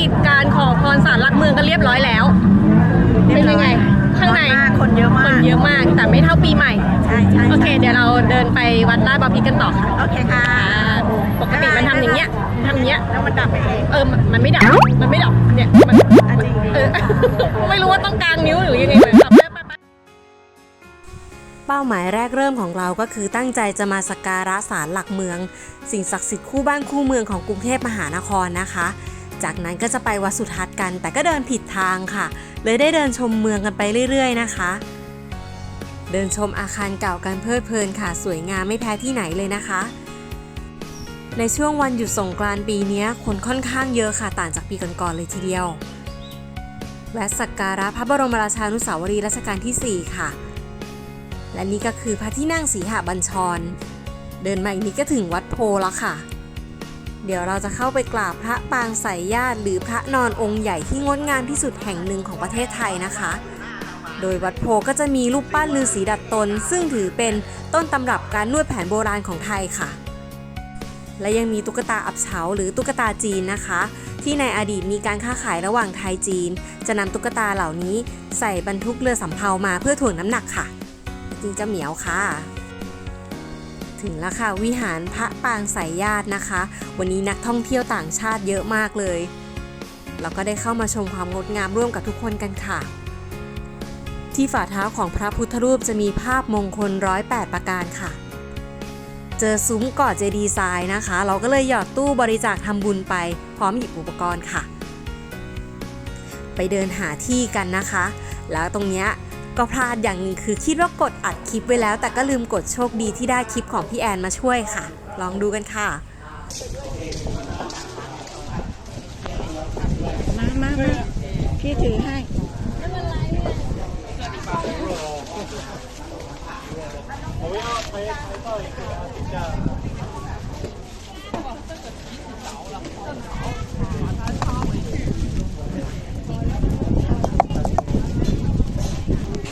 กิจการขอพรสารหลักเมืองกันเรียบร้อยแล้ว เป็นยังไง ข้างในคนเยอะคมากนเยอะมาก แต่ไม่เท่าปีใหม่ ใช่ใช่โอเค เดี๋ยวเราเดินไปวัดลาดบาพิตกันต่อค่ะ โอเคค่ะอ่าปกติมันทำอย่างเงี้ยทำอย่างเงี้ย แล้วมันดับไปเองเออ มันมันไม่ดับ มันไม่ดับ เนี่ย มันอะจริงเออ ไม่รู้ว่าต้องกลางนิ้วหรือยังไงเลยครับไปไปเป้าหมายแรกเริ่มของเราก็คือตั้งใจจะมาสักการะศาลหลักเมือง สิ่งศักดิ์สิทธิ์คู่บ้านคู่เมืองของกรุงเทพมหานครนะคะ จากนั้นก็จะไปวัดสุทัศน์กัน แต่ก็เดินผิดทางค่ะ เลยได้เดินชมเมืองกันไปเรื่อย ๆ นะคะ เดินชมอาคารเก่ากันเพลิดเพลินค่ะ สวยงามไม่แพ้ที่ไหนเลยนะคะ ในช่วงวันหยุดสงกรานต์ปีนี้คนค่อนข้างเยอะค่ะต่างจากปีก่อนๆเลยทีเดียวแวะสักการะพระบรมราชานุสาวรีย์รัชกาลที่ 4 ค่ะ และนี่ก็คือพระที่นั่งสีหบัญชร เดินมาอีกนิดก็ถึงวัดโพแล้วค่ะ เดี๋ยวเราจะเข้าไปกราบพระปางสายญาติหรือพระนอนองค์ใหญ่ที่งดงามที่สุดแห่งหนึ่งของประเทศไทยนะคะ โดยวัดโพก็จะมีรูปปั้นฤาษีดัดตน ซึ่งถือเป็นต้นตำรับการนวดแผนโบราณของไทยค่ะ และยังมีตุ๊กตาอับเฉาหรือตุ๊กตาจีนนะคะ ที่ในอดีตมีการค้าขายระหว่างไทยจีน จะนำตุ๊กตาเหล่านี้ใส่บรรทุกเรือสำเภามาเพื่อถ่วงน้ำหนักค่ะจริงจะเหมียวค่ะ ถึงแล้วค่ะวิหารพระปางสายญาตินะคะ วันนี้นักท่องเที่ยวต่างชาติเยอะมากเลยเราก็ได้เข้ามาชมความงดงามร่วมกับทุกคนกันค่ะ ที่ฝ่าเท้าของพระพุทธรูปจะมีภาพมงคลร้อยแปดประการค่ะ เจอซุ้มกอดเจดีย์ทรายนะคะ เราก็เลยหยอดตู้บริจาคทำบุญไป พร้อมหยิบอุปกรณ์ค่ะ ไปเดินหาที่กันนะคะ แล้วตรงเนี้ย ก็พลาดอย่างหนึ่งคือคิดว่ากดอัดคลิปไว้แล้ว แต่ก็ลืมกดโชคดีที่ได้คลิปของพี่แอนมาช่วยค่ะ ลองดูกันค่ะ มามามาพี่ถือให้มี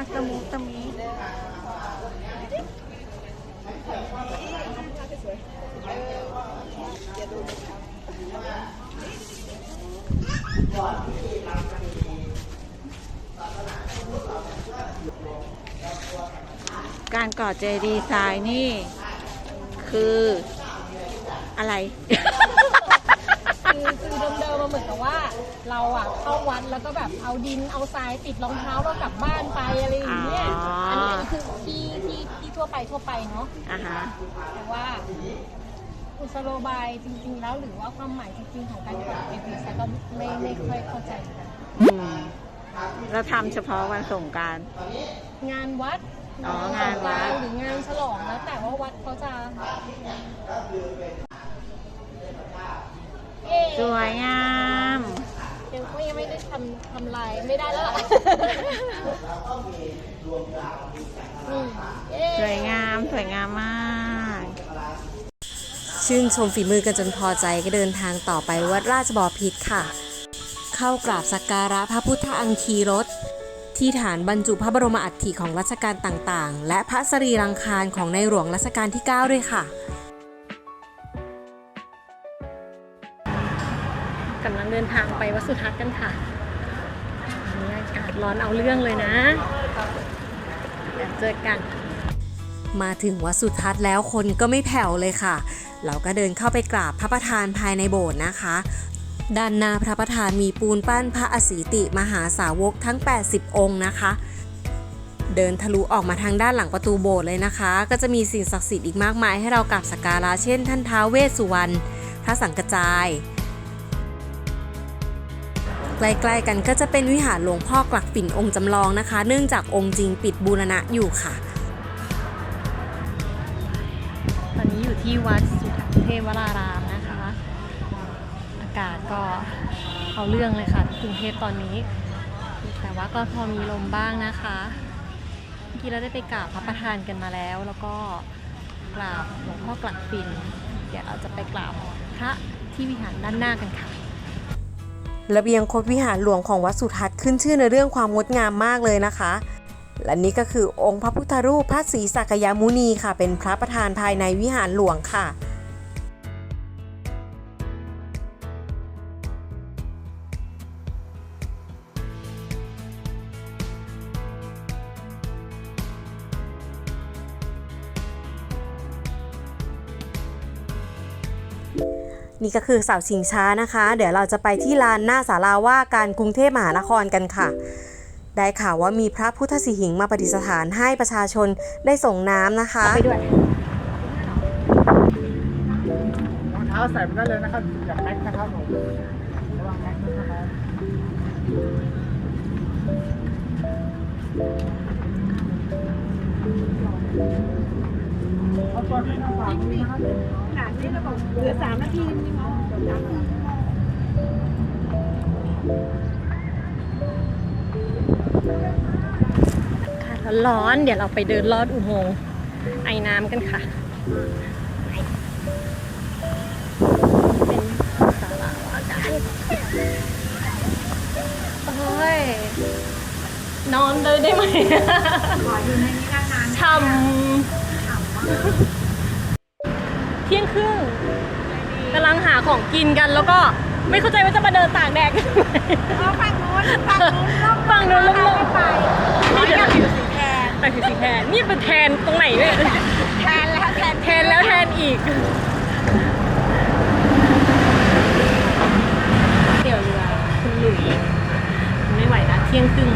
ารักตะมุตะมีการก่อเจดีย์ทรายนี่ คืออะไร เดิมๆมาเหมือนกับว่า เราอะเข้าวัดแล้วก็แบบเอาดินเอาทรายติดรองเท้าเรากลับบ้านไปอะไรอย่างเงี้ยอ๋ออั อันนี้คือที่ที่ที่ทั่วไปทั่วไปเนาะอ่าฮะ แต่ว่าอุสโลบายจริง ๆ แล้วหรือว่าความหมายจริงๆของการกดเอพีซก็ไม่ไม่ค่อยเข้าใจเหมือนกันอืมเราทำเฉพาะวันสงกราร งานวัดอ๋องานวัด หรืองานฉลองแล้วแต่ว่าวัดเขาจะเอ๊ะ สวยงามยังก็ยังไม่ได้ทำทำลายไม่ได้แล้วล่ะอืมเอ๊ะสวยงามสวยงามมาก ชื่นชมฝีมือกันจนพอใจก็เดินทางต่อไปวัดราชบอพิตรค่ะ เข้ากราบสักการะพระพุทธอังคีรถที่ฐานบรรจุพระบรมอัฐิของรัชกาลต่างๆ และพระสรีรังคารของในหลวงรัชกาลที่ 9 ด้วยค่ะ ดินทางไปวัดสุทัศน์กันค่ะอันนี้อากาศร้อนเอาเรื่องเลยนะเดี๋ยวเจอกัน มาถึงวัดสุทัศน์แล้วคนก็ไม่แผ่วเลยค่ะ เราก็เดินเข้าไปกราบพระประธานภายในโบสถ์นะคะ ด้านหน้าพระประธานมีปูนปั้นพระอสีติมหาสาวกทั้ง 80 องค์นะคะเดินทะลุออกมาทางด้านหลังประตูโบสถ์เลยนะคะ ก็จะมีสิ่งศักดิ์สิทธิ์อีกมากมายให้เรากราบสักการะเช่น ท่านท้าวเวสสุวรรณ พระสังกจาย ใกล้ๆกันก็จะเป็นวิหารหลวงพ่อกลักปิ่นองค์จำลองนะคะ เนื่องจากองค์จริงปิดบูรณะอยู่ค่ะ ตอนนี้อยู่ที่วัดสุทัศเทพวรารามนะคะ อากาศก็เอาเรื่องเลยค่ะกรุงเทพตอนนี้ แต่ว่าก็พอมีลมบ้างนะคะเมื่อกี้เราได้ไปกราบพระประธานกันมาแล้ว แล้วก็กราบหลวงพ่อกลักปิ่น เดี๋ยวเราจะไปกราบพระที่วิหารด้านหน้ากันค่ะ ระเบียงคดวิหารหลวงของวัดสุทัศน์ขึ้นชื่อในเรื่องความงดงามมากเลยนะคะ และนี่ก็คือองค์พระพุทธรูปพระศรีสักยมุนีค่ะ เป็นพระประธานภายในวิหารหลวงค่ะ นี่ก็คือเสาชิงช้านะคะ เดี๋ยวเราจะไปที่ลานหน้าศาลาว่าการกรุงเทพมหานครกันค่ะ ได้ข่าวว่ามีพระพุทธสิหิงมาประดิษฐานให้ประชาชนได้ส่งน้ำนะคะไปด้วยรองเท้าใส่ไปได้เลยนะครับอย่าแม็กนะครับผมระวังแม็กนะครับเอาตัวที่หน้าฝากนี้นะครับือสามนาทีนะค่ะร้อนๆเดี๋ยวเราไปเดินลอดอุโมงค์ไอ้น้ำกันค่ะเป็นศาลาว่าการโอ้ยนอนเลยได้ไหมขออยู่ในนี้นานๆช่ำ เที่ยงครึ่งกำลังหาของกินกันแล้วก็ไม่เข้าใจว่าจะมาเดินตากแดดกันทำไมฝั่งนู้นฝั่งนู้นร่มฝั่งนู้นร่มๆไปนี่เดี๋ยวผิวสีแทนแต่คือสีแทนนี่เป็นแทนตรงไหนเนี่ยแทนแล้วแทนแทนแล้วแทนอีกเดี๋ยวเรือคุณหลุยไม่ไหวนะเที่ยงครึ่ง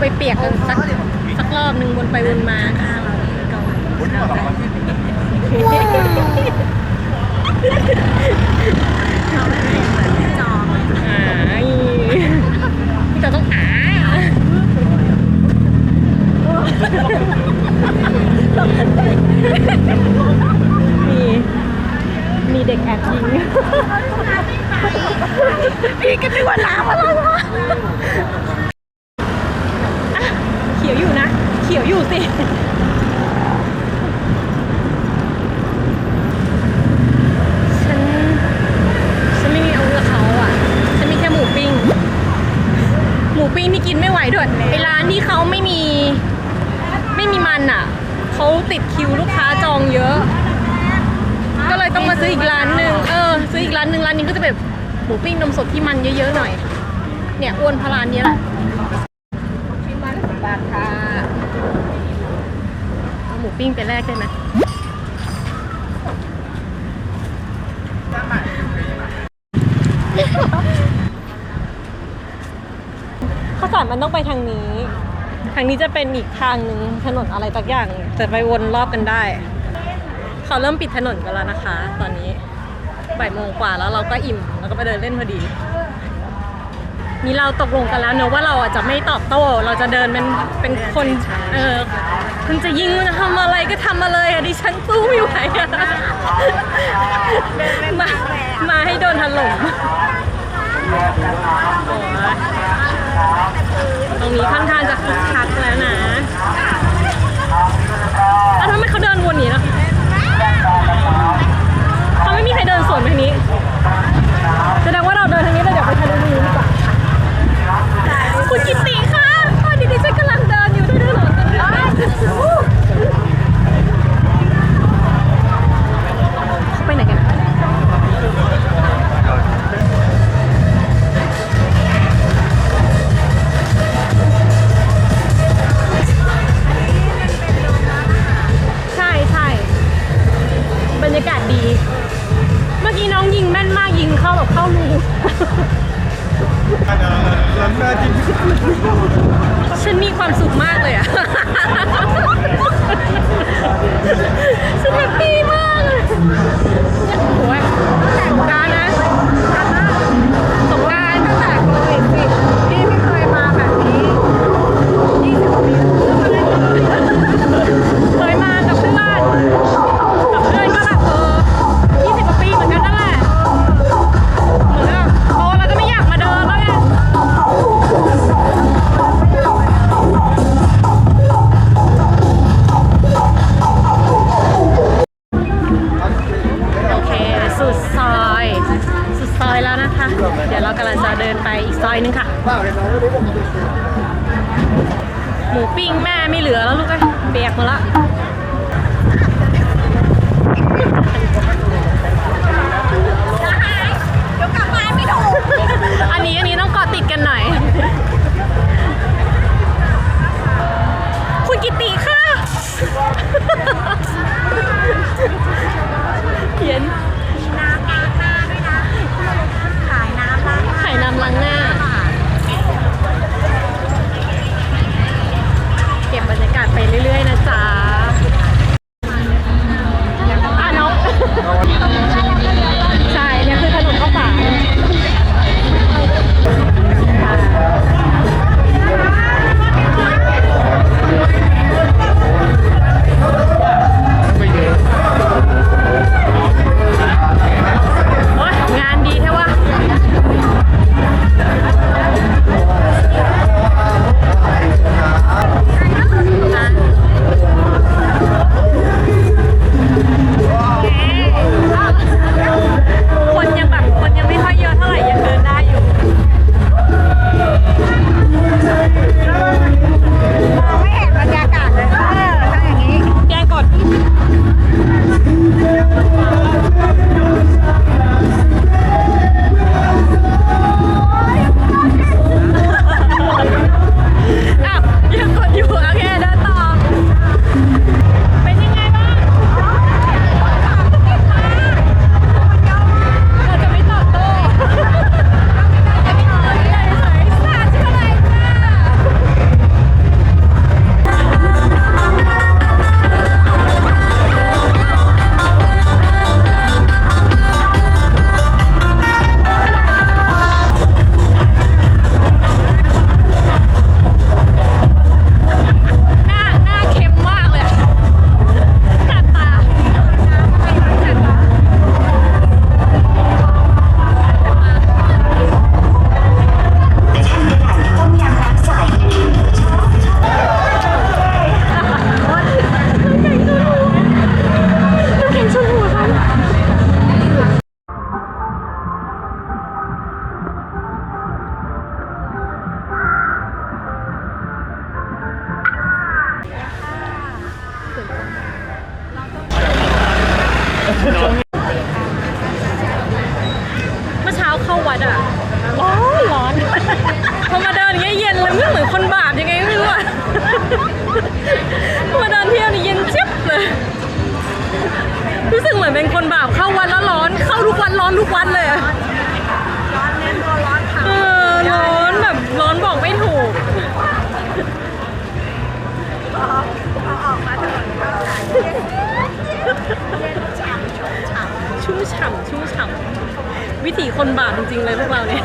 ไปเปียกกันสักสักรอบหนึ่งวนไปวนมาข้างเราเก่าอ่าพี่จอต้องอามีมีเด็กแอบยิง พี่ก็นึกว่าน้ำอะไรวะอะเขียวอยู่นะ เขียวอยู่สิ ฉัน ฉันไม่มีอาวุธกับเขาอะ ฉันมีแค่หมูปิ้ง หมูปิ้งนี่กินไม่ไหวด้วยไอร้านที่เขาไม่มี ไม่มีมันอะ เขาติดคิวลูกค้าจองเยอะ ก็เลยต้องมาซื้ออีกร้านหนึ่งเออ ซื้ออีกร้านหนึ่งร้านนี้ก็จะแบบหมูปิ้งนมสดที่มันเยอะๆหน่อย เนี่ยอ้วนพลานนี้แหละชิ้นมาสิบบาทค่ะเอาหมู ปิ้งไปแรกได้ไหมข้าวสารมันต้องไปทางนี้ ทางนี้จะเป็นอีกทางหนึ่งถนนอะไรสักอย่าง แต่ไปวนรอบกันได้ เขาเริ่มปิดถนนกันแล้วนะคะ ตอนนี้บ่ายโมงกว่าแล้วเราก็อิ่ม แล้วก็ไปเดินเล่นพอดี นี่เราตกลงกันแล้วเนอะว่าเราอะจะไม่ตอบโต้ เราจะเดินเป็นเป็นคนเออคุณจะยิงจะทำอะไรก็ทำมาเลยอะดิฉันสู้ไม่ไหวอะมามาให้โดนถล่มโอ้ยตรงนี้ค่อนข้างจะคึกคักแล้วนะแล้วทำไมเขาเดินวนอย่างนี้ล่ะเขาไม่มีใครเดินสวนไปทางนี้แสดงว่าเราเดินทางนี้แล้วเดี๋ยวไปทางนู้นดีกว่า คุณกิติค่ะตอนนี้ดิฉันกำลังเดินอยู่ด้วยถนนตรงนี้ไปไหนกันอะใช่ใช่บรรยากาศดี เมื่อกี้น้องยิงแม่นมากยิงเข้าแบบเข้ารู ฉันมีความสุขมากเลยอะ ฉันแฮปปี้มากเลยโอ้ยสงการนะาเข้าวัดอะร้อนร้อนพอมาเดินอย่างเงี้ยเย็นเลยไม่เหมือนคนบาปยังไงไม่รู้อะมาเดินเที่ยวนี่เย็นเจี๊ยบเลย รู้สึกเหมือนเป็นคนบาปเข้าวัดแล้วร้อน เข้าทุกวันร้อนทุกวันเลยอะเออร้อนแบบร้อนบอกไม่ถูกชุ่มฉ่ำชุ่มฉ่ำ วิถีคนบาปจริงๆเลยพวกเราเนี่ย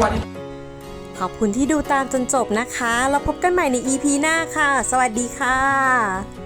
วัสดี ขอบคุณที่ดูตามจนจบนะคะ แล้วพบกันใหม่ใน EP หน้าค่ะ สวัสดีค่ะ